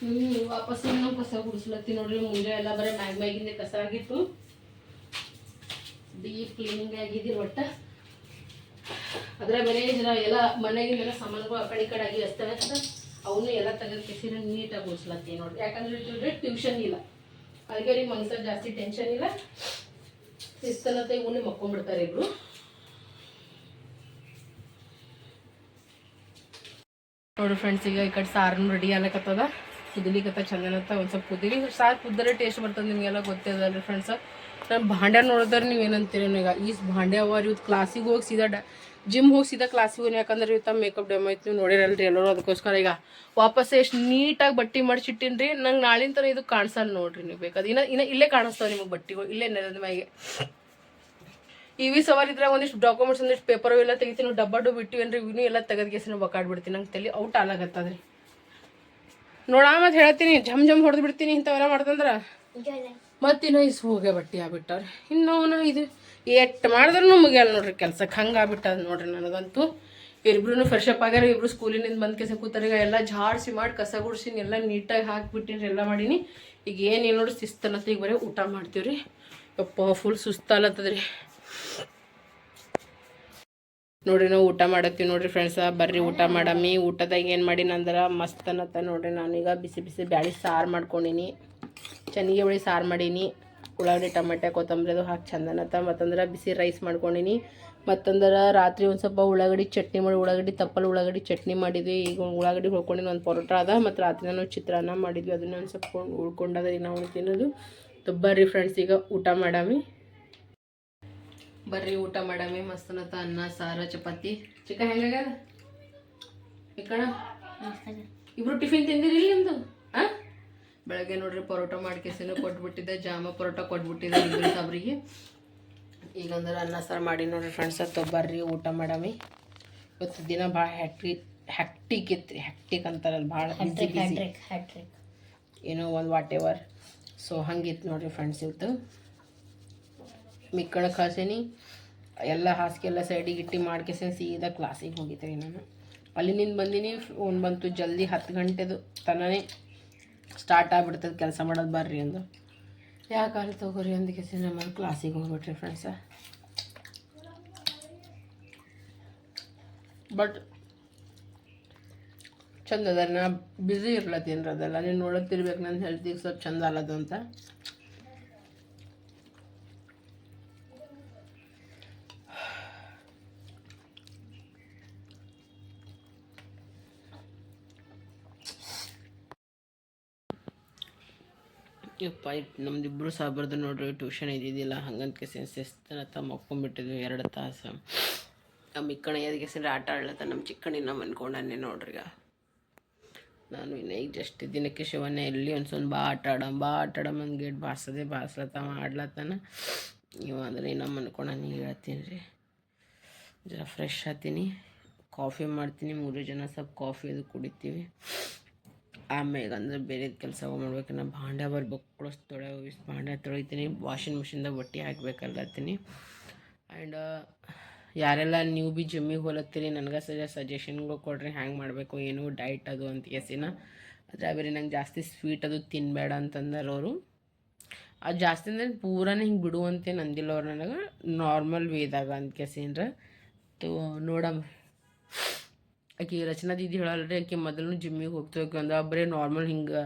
ಹ್ಮ್ ವಾಪಸ್ ಕಸ ಗುಡಿಸ್ಲತ್ತಿ ನೋಡ್ರಿ ಮುಂಜಾನೆ ಎಲ್ಲ ಬರೀ ಮ್ಯಾಗ್ ಮ್ಯಾಗಿಂದ ಕಸ ಆಗಿತ್ತು. ಡೀಪ್ ಕ್ಲೀನಿಂಗ್ ಆಗಿದ್ದೀರಿ ಒಟ್ಟ. ಅದರ ಬೇರೆ ಜನ ಎಲ್ಲ ಮನೆಗಿಂದೆಲ್ಲ ಸಾಮಾನುಗಳು ಆ ಕಡೆ ಈ ಕಡೆ ಆಗಿ ಅಸ್ತವ್ಯಸ್ತ ಅವನು ಎಲ್ಲ ತೆಗೆದು ಕೆಸಿರ ನೀಟಾಗಿ ಉಳಿಸ್ಲತ್ತೀನಿ ನೋಡಿ ಯಾಕಂದ್ರೆ ಟ್ಯೂಷನ್ ಇಲ್ಲ. ಅದಕ್ಕೆ ರೀ ಮನ್ಸಾಗ ಜಾಸ್ತಿ ಟೆನ್ಷನ್ ಇಲ್ಲ. ಶಿಸ್ತನತೆ ಇವನು ಮಕ್ಕೊಂಡ್ಬಿಡ್ತಾರೆ ಇಬ್ರು. ನೋಡಿ ಫ್ರೆಂಡ್ಸ್ ಈಗ ಈ ಕಡೆ ಸಾರನ್ನು ರೆಡಿ ಆಗ್ಲಕ್ಕತ್ತದ ಕುದಿಲಿಕತ್ತ, ಚಂದನತ್ತ ಒಂದು ಸ್ವಲ್ಪ ಕುದಿಲಿ ಸಾರು ಕುದ್ದರೆ ಟೇಸ್ಟ್ ಬರ್ತದೆ ನಿಮಗೆಲ್ಲ ಗೊತ್ತಿದಲ್ರಿ ಫ್ರೆಂಡ್ಸ್ ನಾನು ಭಾಂಡ್ಯ ನೋಡಿದ್ರೆ ನೀವು ಏನಂತೀರಿ ಈಗ? ಈ ಭಾಂಡೆ ಅವ ಇವತ್ತು ಕ್ಲಾಸಿಗೆ ಹೋಗಿ ಸೀದಾ ಡ ಜಿಮ್ ಹೋಗಿ ಸೀದಾ ಕ್ಲಾಸಿಗೆ ಹೋಗಿ ಯಾಕಂದ್ರೆ ಇವತ್ತು ಮೇಕಪ್ ಡೆಮೋ ಐತಿ ನೀವು ನೋಡಿರಲ್ರಿ ಎಲ್ಲರೂ ಅದಕ್ಕೋಸ್ಕರ ಈಗ ವಾಪಸ್ ಎಷ್ಟು ನೀಟಾಗಿ ಬಟ್ಟೆ ಮಾಡಿಸಿಟ್ಟಿನಿ ರೀ ನಂಗೆ ನಾಳಿನ ಥರ ಇದು ಕಾಣಿಸಲ್ಲ ನೋಡ್ರಿ ನೀವು ಬೇಕಾದ. ಇನ್ನ ಇನ್ನ ಇಲ್ಲೇ ಕಾಣಿಸ್ತಾವ ನಿಮಗೆ ಬಟ್ಟೆಗಳು, ಇಲ್ಲೇ ನೆಲದ ಮ್ಯಾಗೆ. ಇ ವಿ ಸವಾರಿದ್ರೆ ಒಂದಿಷ್ಟು ಡಾಕ್ಯುಮೆಂಟ್ಸ್ ಒಂದಿಷ್ಟು ಪೇಪರ್ ಎಲ್ಲ ತೆಗಿತೀನಿ ಡಬ್ಬ ಡಬ್ಬ ಬಿಟ್ಟಿವೇನ್ರಿ, ಇವನು ಎಲ್ಲ ತೆಗೆದು ಕೇಸಿನ ಬಕಾಡ್ಬಿಡ್ತೀನಿ ನಂಗೆ ತಲೆ ಔಟ್ ಆಲಾಗತ್ತದ್ರಿ ನೋಡ ಮತ್ತೆ ಹೇಳ್ತೀನಿ ಜಮ್ ಜಮ್ ಹೊಡೆದು ಬಿಡ್ತೀನಿ ಇಂಥವೆಲ್ಲ ಮಾಡ್ತಂದ್ರ? ಮತ್ತಿನ್ನ ಇಸ್ ಹೋಗೇ ಬಟ್ಟೆ ಆಗ್ಬಿಟ್ಟವ್ರಿ. ಇನ್ನು ಇದು ಎಟ್ಟು ಮಾಡಿದ್ರೂ ಮುಗಿಯಲ್ಲ ನೋಡ್ರಿ ಕೆಲ್ಸಕ್ಕೆ ಹಂಗೆ ಆಗ್ಬಿಟ್ಟದ ನೋಡ್ರಿ ನನಗಂತೂ. ಇಬ್ರು ಫ್ರೆಶ್ ಅಪ್ ಆಗ್ಯಾರ, ಇಬ್ರು ಸ್ಕೂಲಿನಿಂದ ಬಂದು ಕೆಸ ಕೂತಾರೆ, ಈಗ ಎಲ್ಲ ಝಾಡಿಸಿ ಮಾಡಿ, ಕಸ ಗುಡ್ಸಿನಿ, ಎಲ್ಲ ನೀಟಾಗಿ ಹಾಕ್ಬಿಟ್ಟಿನಿ ಎಲ್ಲ ಮಾಡೀನಿ. ಈಗ ಏನೇನು ನೋಡಿ ಶಿಸ್ತನತ್ತ ಈಗ ಬರೀ ಊಟ ಮಾಡ್ತೀವಿ ರೀ ಅಪ್ಪ ಫುಲ್ ಸುಸ್ತಾಲತ್ತದ್ರಿ. ನೋಡ್ರಿ ನಾವು ಊಟ ಮಾಡತ್ತೀವಿ ನೋಡ್ರಿ ಫ್ರೆಂಡ್ಸ ಬರ್ರಿ ಊಟ ಮಾಡಮ್ಮಿ. ಊಟದಾಗ ಏನು ಮಾಡೀನಿ ಅಂದ್ರೆ ಮಸ್ತ್ ಅನ್ನತ್ತ ನೋಡ್ರಿ ನಾನೀಗ ಬಿಸಿ ಬಿಸಿ ಬ್ಯಾಳಿ ಸಾರು ಮಾಡ್ಕೊಂಡಿನಿ. ಚೆನ್ನಿಗೆ ಬಳಿ ಸಾರು ಮಾಡೀನಿ. ಉಳ್ಳಾಗಡ್ಡಿ ಟೊಮೆಟೊ ಕೊತ್ತಂಬರಿ ಅದು ಹಾಕಿ ಚಂದನತ್ತ ಮತ್ತಂದ್ರೆ ಬಿಸಿ ರೈಸ್ ಮಾಡ್ಕೊಂಡಿನಿ. ಮತ್ತಂದ್ರೆ ರಾತ್ರಿ ಒಂದು ಸ್ವಲ್ಪ ಉಳ್ಳಾಗಡ್ಡಿ ಚಟ್ನಿ ಮಾಡಿ ಉಳ್ಳಾಗಡ್ಡಿ ತಪ್ಪಲು ಉಳ್ಳಾಗಡ್ಡಿ ಚಟ್ನಿ ಮಾಡಿದ್ವಿ. ಈಗ ಉಳ್ಳಾಗಡ್ಡಿ ಹೊಳ್ಕೊಂಡಿನಿ ಒಂದು ಪರೋಟ ಅದ. ಮತ್ತು ರಾತ್ರಿ ನಾನು ಚಿತ್ರಾನ್ನ ಮಾಡಿದ್ವಿ. ಅದನ್ನ ಒಂದು ಸ್ವಲ್ಪ ಉಳ್ಕೊಂಡದ ಈಗ ನಾವು ತಿನ್ನೋದು. ಬರ್ರಿ ಫ್ರೆಂಡ್ಸ್ ಈಗ ಊಟ ಮಾಡಾಮಿ. ಬರ್ರಿ ಊಟ ಮಾಡಾಮಿ. ಮಸ್ತನತ ಅನ್ನ ಸಾರು ಚಪಾತಿ. ಚಿಕ್ಕ ಹೆಂಗಾಗ್ಯದ ಈ ಕಣ? ಇಬ್ರು ಟಿಫಿನ್ ತಿಂದಿರಿ ನಿಮ್ಮದು ಆ? ಬೆಳಗ್ಗೆ ನೋಡ್ರಿ ಪರೋಟ ಮಾಡ್ಕೇಸಿನ ಕೊಟ್ಬಿಟ್ಟಿದ್ದೆ ಜಾಮ ಪರೋಟ ಕೊಟ್ಬಿಟ್ಟಿದ್ದೆ ಇಬ್ಬರು ಸಾಬ್ರಿಗೆ. ಈಗಂದ್ರೆ ಅನ್ನ ಸಾರು ಮಾಡಿ ನೋಡ್ರಿ ಫ್ರೆಂಡ್ಸ್ ತೊಗೊಬರ್ರಿ ಬರ್ರಿ ಊಟ ಮಾಡಮಿ. ಇವತ್ತು ದಿನ ಭಾಳ ಹ್ಯಾಟ್ರಿ ಹ್ಯಾಕ್ಟಿಕ್ ಇತ್ತು ರೀ ಹ್ಯಾಕ್ಟಿಕ್ ಅಂತಾರಲ್ಲ ಭಾಳ ಏನೋ ಒಂದು ವಾಟ್ ಎವರ್ ಸೊ ಹಂಗಿತ್ತು ನೋಡ್ರಿ ಫ್ರೆಂಡ್ಸ್ ಇವತ್ತು. ಮಿಕ್ಕಳ ಕಳ್ಸೀನಿ. ಎಲ್ಲ ಹಾಸಿಗೆ ಎಲ್ಲ ಸೈಡಿಗೆ ಇಟ್ಟು ಮಾಡ್ಕೆಸೇನಿ ಸೀದಾ ಕ್ಲಾಸಿಗೆ ಹೋಗಿದ್ದೆ ನಾನು. ಅಲ್ಲಿನಿಂದ ಬಂದೀನಿ ಫೋನ್ ಬಂತು ಜಲ್ದಿ ಹತ್ತು ಗಂಟೆದು ತನನೇ. ಸ್ಟಾರ್ಟ್ ಆಗ್ಬಿಡ್ತದೆ ಕೆಲಸ ಮಾಡೋದು ಬರ್ರಿ ಅಂದು. ಯಾಕೆ ಅಲ್ಲಿ ತಗೋರಿ ಅಂದಕ್ಕೆ ನಮ್ಮ ಕ್ಲಾಸಿಗೆ ಹೋಗ್ಬಿಟ್ರಿ ಫ್ರೆಂಡ್ಸ ಬಟ್ ಚಂದ ಅದ ನಾ ಬ್ಯುಸಿ ಇರ್ಲತ್ತೀನಿ ಅದೆಲ್ಲ. ನೀನು ನೋಡತ್ತಿರ್ಬೇಕು ನನ್ನ ಹೆಲ್ತಿಗೆ ಸ್ವಲ್ಪ ಚಂದ ಅಲ್ಲದು ಅಂತ ಯಪ್ಪ ನಮ್ದು ಸಹ ಬರ್ದು ನೋಡ್ರಿ ಟ್ಯೂಷನ್ ಇದ್ದಿದ್ದಿಲ್ಲ ಹಂಗಂತ ಕೆಸಿನ ತಮ್ಮ ಮಕ್ಕೊಂಬಿಟ್ಟಿದ್ವಿ ಎರಡು ತಾಸು. ನಮ್ಮ ಇಕ್ಕಣ ಎದ್ ಕೆಸಿನ ಆಟ ಆಡ್ಲತ್ತ, ನಮ್ಮ ಚಿಕ್ಕಣ್ಣಿನ ಅನ್ಕೊಂಡಾನೆ ನೋಡ್ರಿ ಈಗ. ನಾನು ಇನ್ನು ಈಗ ಜಸ್ಟ್ ದಿನಕ್ಕೆ ಶಿವನೇ ಎಲ್ಲಿ ಒಂದು ಬಾ ಆಟ ಆಡಮ್, ಬಾ ಆಟ ಆಡಮ್ ಒಂದು ಗೇಟ್ ಬಾರ್ಸದೆ ಬಾರ್ಸ್ಲತ್ತವ ಆಡ್ಲತ್ತಾನ. ಇವ ಅಂದ್ರೆ ನಮ್ಮ ಅನ್ಕೊಂಡಾನೆ ಹೇಳ್ತೀನಿ ರೀ. ಜರ ಫ್ರೆಶ್ ಆತೀನಿ ಕಾಫಿ ಮಾಡ್ತೀನಿ, ಮೂರು ಜನ ಸ್ವಲ್ಪ ಕಾಫಿ ಅದು ಕುಡಿತೀವಿ. ಆಮೇಲೆ ಅಂದ್ರೆ ಬೇರೆ ಕೆಲಸ ಮಾಡ್ಬೇಕು ಭಾಂಡ ಬರ್ಬೇಕು ತೊಳೆ ಭಾಂಡೆ ತೊಳಿತೀನಿ ವಾಷಿಂಗ್ ಮಿಷಿನ್ದಾಗ ಬಟ್ಟೆ ಹಾಕ್ಬೇಕಲ್ಲತ್ತೀನಿ. ಆ್ಯಂಡ್ ಯಾರೆಲ್ಲ ನೀವು ಭೀ ಜಿಮ್ಮಿಗೆ ಹೋಲತ್ತೀರಿ, ನನಗೆ ಸಜ ಸಜೆಷನ್ಗಳು ಕೊಡ್ರಿ, ಹ್ಯಾಂಗೆ ಮಾಡಬೇಕು, ಏನು ಡೈಟ್ ಅದು ಅಂತ ಎಸಿನ ಅದ್ರ ಬೇರೆ ನಂಗೆ ಜಾಸ್ತಿ ಸ್ವೀಟ್ ಅದು ತಿನ್ನಬೇಡ ಅಂತಂದ್ರೆ ಅವರು. ಅದು ಜಾಸ್ತಿ ಅಂದ್ರೆ ಪೂರಾನೇ ಹಿಂಗೆ ಬಿಡುವಂತೆ ಅಂದಿಲ್ಲ ಅವ್ರು ನನಗೆ ನಾರ್ಮಲ್ ವೇದಾಗ ಅಂತ ಕೆಸಿನ್ರ ತೋ ನೋಡಮ್ಮ ಆಕೆ ರಚನಾ ದೀದಿ ಹೇಳಲ್ರಿ, ಆಕೆ ಮೊದಲು ಜಿಮ್ಮಿಗೆ ಹೋಗ್ತೀವಿ ಅಂದ್ರೆ ಬರೀ ನಾರ್ಮಲ್ ಹಿಂಗೆ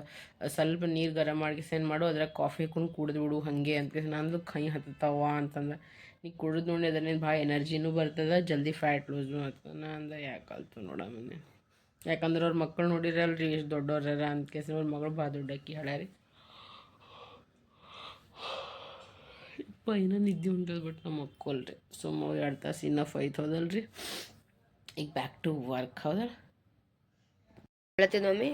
ಸ್ವಲ್ಪ ನೀರು ಗರಂ ಮಾಡಿ ಏನು ಮಾಡು, ಅದ್ರಾಗ ಕಾಫಿ ಹಾಕೊಂಡು ಕುಡಿದು ಬಿಡು ಹಾಗೆ ಅಂತ ನಂದು ಕೈ ಹತ್ತವ ಅಂತಂದ್ರೆ ನೀ ಕುಡಿದು ನೋಡಿ ಅದರಿಂದ ಭಾಳ ಎನರ್ಜಿನೂ ಬರ್ತದೆ, ಜಲ್ದಿ ಫ್ಯಾಟ್ ಲೂಸ್ನು ಆಗ್ತದೆ. ನಾ ಅಂದ ಯಾಕೆ ಕಲ್ತು ನೋಡಮ್ಮನೆ ಯಾಕಂದ್ರೆ ಅವ್ರ ಮಕ್ಕಳು ನೋಡಿರಲ್ರಿ ಎಷ್ಟು ದೊಡ್ಡವ್ರ ಅಂತ ಕೇಸ್ ಅವ್ರ ಮಗಳು ಭಾಳ ದೊಡ್ಡಕ್ಕಿ ಹೇಳ್ಯಾರಿ. ಇಪ್ಪ, ಏನೋ ನಿದ್ದೆ ಉಂಟದ ಬಟ್ ನಮ್ಮ ಮಕ್ಕಳ್ರಿ ಸುಮ್ಮ ಎರಡು ತಾಸು ಇನ್ನೂ ಫೈತ್ ಹೌದಲ್ರಿ. ಈಗ ಬ್ಯಾಕ್ ಟು ವರ್ಕ್ ಹೌದಾ? ಮಮ್ಮಿ.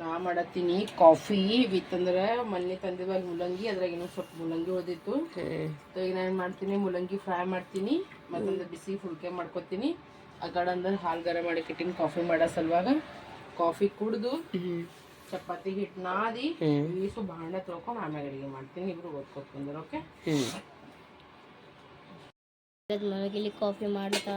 ನಾ ಮಾಡತ್ತೀನಿ ಕಾಫಿ ವಿತ್ ಅಂದ್ರೆ ಮೊನ್ನೆ ತಂದಿವಾಗ ಮೂಲಂಗಿ ಅದ್ರಾಗ ಏನೋ ಸ್ವಲ್ಪ ಮೂಲಂಗಿ ಉಳಿದಿತ್ತು. ಈಗ ನಾನು ಮಾಡ್ತೀನಿ ಮೂಲಂಗಿ ಫ್ರೈ ಮಾಡ್ತೀನಿ ಮತ್ತೊಂದು ಬಿಸಿ ಫುಲ್ಕೆ ಮಾಡ್ಕೊತೀನಿ. ಆ ಕಡೆ ಅಂದ್ರೆ ಹಾಲು ಗರ ಮಾಡಿ ಇಟ್ಟಿನಿ ಕಾಫಿ ಮಾಡೋ ಸಲುವಾಗ. ಕಾಫಿ ಕುಡ್ದು ಚಪಾತಿ ಹಿಟ್ಟು ನಾದಿ ಮೀಸು ಬಾಣ ತೊಳ್ಕೊಂಡು ಆಮೇಲೆ ಅಡುಗೆ ಮಾಡ್ತೀನಿ ಇಬ್ರು ಓದ್ಕೊತ ಬಂದ್ರೆ ಓಕೆ ನನಗೆ ಕಾಫಿ ಮಾಡ್ತಾ.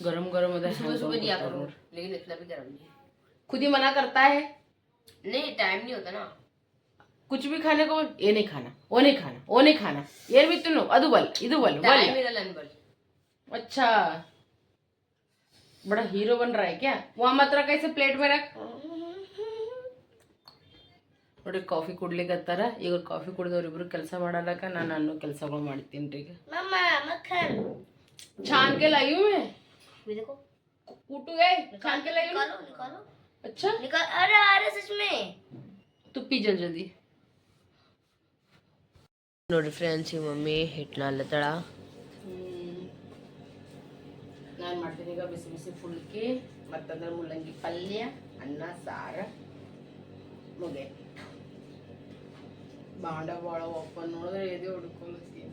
गरम गरम होता है सुबह सुबह दिया करो लेकिन इतना भी गर्म नहीं खुद ही मना करता है नहीं टाइम नहीं होता ना कुछ भी खाने को ये नहीं खाना वो नहीं खाना वो नहीं खाना ये भी तुम ಅದು ಬಲ್ ಇದು ಬಲ್ ಬಲ್ टाइम मेरा लन बल अच्छा बड़ा हीरो बन रहा है क्या वहाँ मत रख ऐसे प्लेट में रख ನೋಡಿ ಕಾಫಿ ಕುಡ್ಲಿಕ್ಕತ್ತಾರ ಈಗ ಕಾಫಿ ಕುಡ್ದವ್ರು ಇಬ್ರು ಕೆಲಸ ಮಾಡಲಕ್ಕ ನಾನು ಅನ್ನೋ ಕೆಲಸಗಳು ಮಾಡ್ತೀನಿ ರೀ ಈಗ मम्मा मक्खन छान के लाई हूँ मैं ये देखो कूटू गए छान के लाई हूँ निकालो निकालो अच्छा निकाल अरे अरे सच में तू पी जल जल्दी ನೋಡಿ ಫ್ರೆಂಡ್ಸ್ ಈ ಮಮ್ಮಿ ಹಿಟ್ಟನ ಅಲ್ಲತ್ತಳ ನಾನು ಮಾಡ್ತೀನಿ ಈಗ ಬಿಸಿ ಬಿಸಿ ಫುಲ್ಕಿ ಮತ್ತಂದ್ರೆ ಮುಲ್ಲಂಗಿ ಪಲ್ಯ ಅನ್ನ ಸಾರು ಮುಗೆ ಬಾಂಡ ಭಾಳ ಓಪನ್ ನೋಡಿದ್ರೆ ಎದೆ ಹುಡ್ಕೊಳತ್ತೀನಿ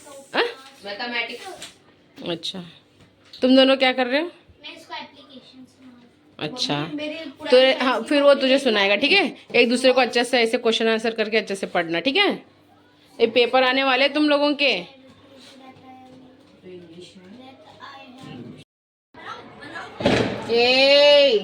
मैथमेटिक्स अच्छा। तुम दोनों क्या कर रहे हो? मैं इसको एप्लीकेशन अच्छा। तो हाँ फिर वो तुझे सुनाएगा ठीक है? एक दूसरे को अच्छे से ऐसे क्वेश्चन आंसर करके अच्छे से पढ़ना ठीक है? ये पेपर आने वाले तुम लोगों के। ಏಯ್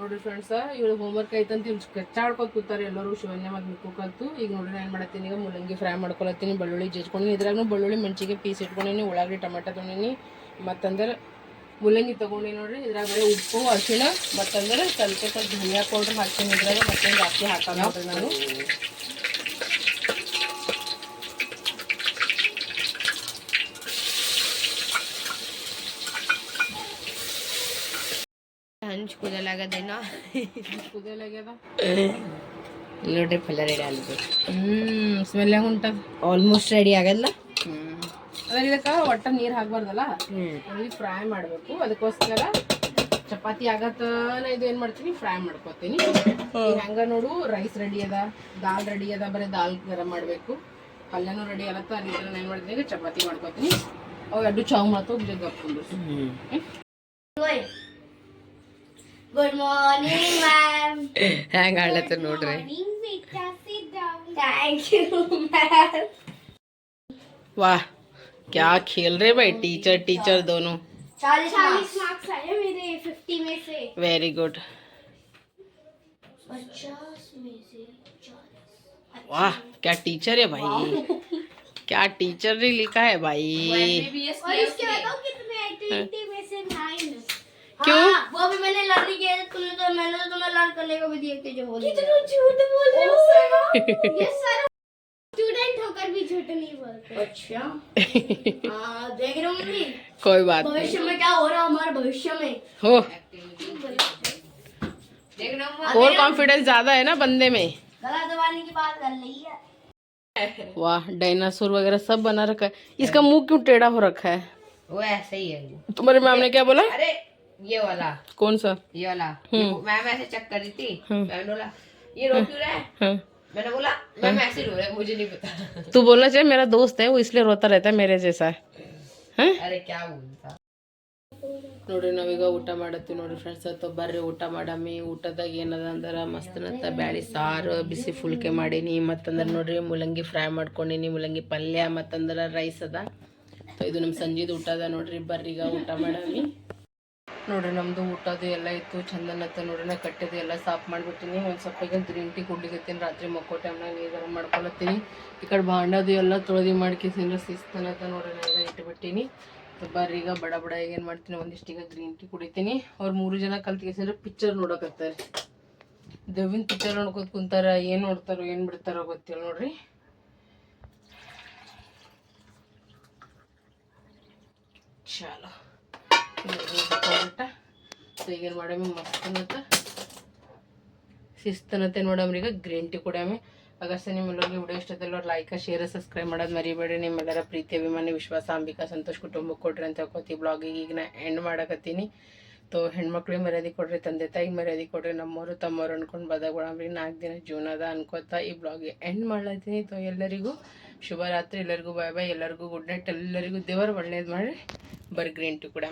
ನೋಡ್ರಿ ಫ್ರೆಂಡ್ಸ ಇವಳು ಹೋಮ್ವರ್ಕ್ ಐತಂತ ಇವ್ರು ಕಚ್ಚಾಡ್ಕೊತ ಕೂತಾರೆ. ಎಲ್ಲರೂ ಶಿವನ್ಯ ಮತ್ತು ಮಿಕ್ಕು ಕಲ್ತು. ಈಗ ನೋಡ್ರಿ ಏನು ಮಾಡತ್ತೀನಿ? ಈಗ ಮೂಲಂಗಿ ಫ್ರೈ ಮಾಡ್ಕೊಳತ್ತೀನಿ, ಬೆಳ್ಳುಳ್ಳಿ ಜಜ್ಕೊಂಡು ಇದ್ರಾಗೂ ಬೆಳ್ಳುಳ್ಳಿ ಮೆಣಸಿಗೆ ಪೀಸ್ ಇಟ್ಕೊಂಡಿನಿ, ಉಳ್ಳಾಗಡ್ಡಿ ಟೊಮೆಟೊ ತೊಗೊಂಡಿನಿ. ಮತ್ತಂದ್ರೆ ಮುಲ್ಲಂಗಿ ತೊಗೊಂಡಿ ನೋಡ್ರಿ. ಇದ್ರಾಗ ಬರೀ ಉಪ್ಪು, ಅರಿಶಿಣ, ಮತ್ತಂದ್ರೆ ಸ್ವಲ್ಪ ಸ್ವಲ್ಪ ಧನಿಯಾ ಪೌಡ್ರ್ ಹಾಕ್ತೀನಿ. ಇದ್ರಾಗ ಮತ್ತೆ ಜಾಸ್ತಿ ಹಾಕೋಣ ನಾನು. ಹಂಚ್ ಕುದಲಾಗದೇನೋ ಕುದಿಯಲಾಗ್ಯದ ನೋಡ್ರಿ ಪಲ್ಯ ರೆಡಿ ಆಗಿದೆ ಹ್ಞೂ ಸ್ಮೆಲ್ ಹೆಂಗೆ ಆಲ್ಮೋಸ್ಟ್ ರೆಡಿ ಆಗಲ್ಲ. ಅದ್ರ ಇದಕ್ಕೆ ಒಟ್ಟ ನೀರು ಹಾಕ್ಬಾರ್ದಲ್ಲ? ಅಲ್ಲಿ ಫ್ರೈ ಮಾಡಬೇಕು. ಅದಕ್ಕೋಸ್ಕರ ಚಪಾತಿ ಆಗತ್ತನ ಇದು ಏನು ಮಾಡ್ತೀನಿ? ಫ್ರೈ ಮಾಡ್ಕೊತೀನಿ. ಹೆಂಗ ನೋಡು ರೈಸ್ ರೆಡಿ ಅದ ದಾಲ್ ರೆಡಿ ಅದ ಬರೀ ದಾಲ್ ಗರಂ ಮಾಡಬೇಕು. ಪಲ್ಯನೂ ರೆಡಿ ಆಗತ್ತ ಅಲ್ಲಿ ಏನು ಮಾಡ್ತೀನಿ? ಚಪಾತಿ ಮಾಡ್ಕೊತೀನಿ. ಅವು ಎರಡು ಚಾವ್ ಮಾಡ್ತು ಗಪ್ಕೊಂಡು गुड मॉर्निंग मैम ಹೆಂಗ ಆಡ್ಲತ್ತ ನೋಡ್ರಿ बेटा sit down thank you ma'am वाह क्या खेल रहे भाई टीचर टीचर दोनों चालीस मार्क्स आए मेरे फिफ्टी में से वेरी गुड पचास में से चालीस वाह क्या टीचर है भाई क्या टीचर ने लिखा है भाई और इसके बताओ कितने एक्टिविटी में से नाइन क्यों? हाँ, वो भी मैंने लर्न किया तुमने तो मैंने तो तुम्हें लर्न करने को भी दिए थे जो बोल कितना झूठ बोल रहे हो यस सर। स्टूडेंट होकर भी झूठ नहीं बोलते अच्छा। हाँ देख रहे होंगी? कोई बात नहीं। भविष्य में क्या हो रहा है हमारे भविष्य में? हो। ओवर कॉन्फिडेंस ज़्यादा है ना बंदे में? गला दबाने की बात कर रही है। वाह डायनासोर वगैरह सब बना रखा है। इसका मुँह क्यों टेढ़ा हो रखा है? वो ऐसे ही है। तुम्हारे मैम ने क्या बोला? अरे ये वाला कौन सा ये वाला मैम ऐसे चेक कर रही थी मैंने बोला ये रो क्यों रहा है हाँ मैंने बोला मैम ऐसे रो रहा है मुझे नहीं पता तू बोलना चाहिए मेरा दोस्त है वो इसलिए रोता रहता है मेरे जैसा है अरे क्या बोलता ನೋಡ್ರಿ ನಾವೀಗ ಊಟ ಮಾಡತ್ತೀವಿ ನೋಡ್ರಿ ಫ್ರೆಂಡ್ಸ್ ಅಥವಾ ಬರ್ರಿ ಊಟ ಮಾಡಮ್ಮಿ ಊಟದಾಗ ಏನದ ಅಂದ್ರೆ ಮಸ್ತನತ್ತ ಬ್ಯಾಳಿ ಸಾರು ಬಿಸಿ ಫುಲ್ಕೆ ಮಾಡೀನಿ ಮತ್ತಂದ್ರೆ ನೋಡ್ರಿ ಮುಲ್ಲಂಗಿ ಫ್ರೈ ಮಾಡ್ಕೊಂಡೀನಿ ಮುಲ್ಲಂಗಿ ಪಲ್ಯ ಮತ್ತಂದ್ರೆ ರೈಸ್ ಅದ ಸೊ ಇದು ನಮ್ಮ ಸಂಜೆದು ಊಟ ಅದ ನೋಡ್ರಿ ಬರ್ರೀಗ ಊಟ ಮಾಡಮ್ಮಿ ನೋಡ್ರಿ, ನಮ್ದು ಊಟದು ಎಲ್ಲ ಇತ್ತು ಚಂದನತ್ತ ನೋಡ್ರಿ, ನಾ ಕಟ್ಟಿದ್ದು ಎಲ್ಲ ಸಾಫ್ ಮಾಡಿಬಿಟ್ಟಿನಿ ಒಂದು ಸ್ವಲ್ಪ ಈಗ ಗ್ರೀನ್ ಟೀ ಕುಡ್ಲಿಕತ್ತೀನಿ, ರಾತ್ರಿ ಮಕ್ಕೋ ಟೈಮ್ನಾಗ ನೀರು ಮಾಡ್ಕೊಳತ್ತೀನಿ. ಈ ಕಡೆ ಭಾಂಡದು ಎಲ್ಲ ತೊಳೆದು ಮಾಡ್ಕೇಸಿಂದ್ರೆ ಶಿಸ್ತನತ್ತ ನೋಡ್ರಿ ನಾ ಎಲ್ಲ ಇಟ್ಬಿಟ್ಟಿನಿ. ಬರ್ರಿ ಈಗ ಬಡ ಬಡ ಈಗ ಏನು ಮಾಡ್ತೀನಿ, ಒಂದಿಷ್ಟು ಈಗ ಗ್ರೀನ್ ಟೀ ಕುಡಿತೀನಿ. ಅವ್ರು ಮೂರು ಜನ ಕಲ್ತ್ಕೇಸಂದ್ರೆ ಪಿಕ್ಚರ್ ನೋಡೋಕತ್ತಾರೆ. ದೇವಿನ ಪಿಕ್ಚರ್ ನೋಡ್ಕೊತ ಕುಂತಾರ, ಏನು ನೋಡ್ತಾರೋ, ಏನು ಬಿಡ್ತಾರೋ ಗೊತ್ತಿಲ್ಲ ನೋಡ್ರಿ. ಚಾಲೋ. ಬಿಟ್ಟ ಸೊ ಈಗೇನು ಮಾಡಮ್ಮಿ, ಮಸ್ತನತ್ತ. ಶಿಸ್ತನತೆ ನೋಡಮ್ರಿ ಈಗ ಗ್ರೀನ್ ಟೀ ಕುಡಿಯಮ್ಮಿ ಆಗಷ್ಟೇ ನಿಮ್ಮೆಲ್ಲರಿಗೆ ವಿಡಿಯೋ ಇಷ್ಟದಲ್ಲ ಲೈಕ್ ಶೇರ್ ಸಬ್ಸ್ಕ್ರೈಬ್ ಮಾಡೋದು ಮರಿಬೇಡಿ. ನಿಮ್ಮೆಲ್ಲರ ಪ್ರೀತಿ, ಅಭಿಮಾನಿ, ವಿಶ್ವಾಸ, ಅಂಬಿಕಾ, ಸಂತೋಷ್ ಕುಟುಂಬಕ್ಕೆ ಕೊಡ್ರಿ ಅಂತ ಹೇಳ್ಕೊತಿ ಬ್ಲಾಗಿಗೆ ಈಗ ನಾ ಎಂಡ್ ಮಾಡಕತ್ತೀನಿ. ತೋ ಹೆಣ್ಮಕ್ಳಿಗೆ ಮರ್ಯಾದೆ ಕೊಡ್ರಿ, ತಂದೆ ತಾಯಿಗೆ ಮರ್ಯಾದೆ ಕೊಡ್ರಿ ನಮ್ಮವರು ತಮ್ಮವ್ರು ಅನ್ಕೊಂಡು ಬದಗೊಳಮ್ರಿ ನಾಲ್ಕು ದಿನ ಜೀವನದ ಅನ್ಕೋತಾ ಈ ಬ್ಲಾಗ್ ಎಂಡ್ ಮಾಡ್ಲತ್ತೀನಿ. ತೋ ಎಲ್ಲರಿಗೂ ಶುಭರಾತ್ರಿ, ಎಲ್ಲರಿಗೂ ಬಾಯ್ ಬಾಯ್ ಎಲ್ಲರಿಗೂ ಗುಡ್ ನೈಟ್ ಎಲ್ಲರಿಗೂ ದೇವರು ಒಳ್ಳೇದು ಮಾಡಿ ಬರ್ರಿ ಗ್ರೀನ್ ಟೀ ಕೂಡ